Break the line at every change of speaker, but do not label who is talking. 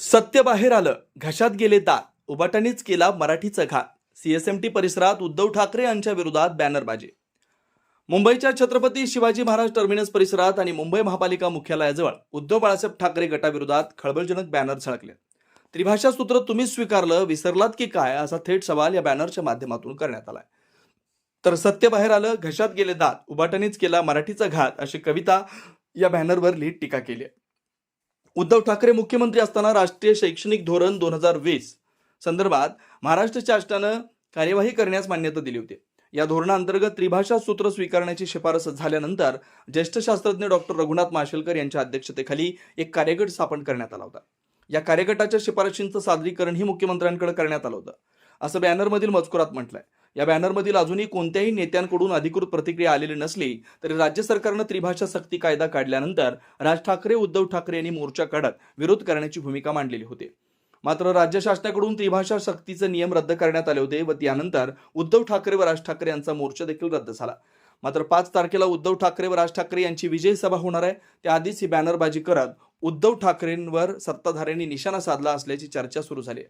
सत्य बाहेर आलं. घशात गेले दात. उबाटानीच केला मराठीचा घात. सीएसएमटी परिसरात उद्धव ठाकरे यांच्या विरोधात बॅनरबाजी. मुंबईच्या छत्रपती शिवाजी महाराज टर्मिनस परिसरात आणि मुंबई महापालिका मुख्यालयाजवळ उद्धव बाळासाहेब ठाकरे गटाविरोधात खळबळजनक बॅनर झळकले. त्रिभाषा सूत्र तुम्हीच स्वीकारलं विसरलात की काय असा थेट सवाल या बॅनरच्या माध्यमातून करण्यात आलाय. तर सत्य बाहेर आलं घशात गेले दात उबाटानीच केला मराठीचा घात अशी कविता या बॅनरवर लिहित टीका केली आहे. उद्धव ठाकरे मुख्यमंत्री असताना राष्ट्रीय शैक्षणिक धोरण दोन हजार वीस संदर्भात महाराष्ट्र शासनानं कार्यवाही करण्यास मान्यता दिली होती. या धोरणाअंतर्गत त्रिभाषा सूत्र स्वीकारण्याची शिफारस झाल्यानंतर ज्येष्ठ शास्त्रज्ञ डॉक्टर रघुनाथ माशेलकर यांच्या अध्यक्षतेखाली एक कार्यगट स्थापन करण्यात आला होता. या कार्यगटाच्या शिफारशींचं सादरीकरणही मुख्यमंत्र्यांकडे करण्यात आलं होतं. असं बॅनरमधील मजकुरात म्हटलंय. या बॅनरमधील अजूनही कोणत्याही नेत्यांकडून अधिकृत प्रतिक्रिया आलेली नसली तरी राज्य सरकारनं त्रिभाषा सक्ती कायदा काढल्यानंतर राज ठाकरे उद्धव ठाकरे यांनी मोर्चा काढत विरोध करण्याची भूमिका मांडलेली होती. मात्र राज्य शासनाकडून त्रिभाषा सक्तीचे नियम रद्द करण्यात आले होते व त्यानंतर उद्धव ठाकरे व राज ठाकरे यांचा मोर्चा देखील रद्द झाला. मात्र पाच तारखेला उद्धव ठाकरे व राज ठाकरे यांची विजयी सभा होणार आहे. त्याआधीच ही बॅनरबाजी करत उद्धव ठाकरेंवर सत्ताधाऱ्यांनी निशाणा साधला असल्याची चर्चा सुरू झाली आहे.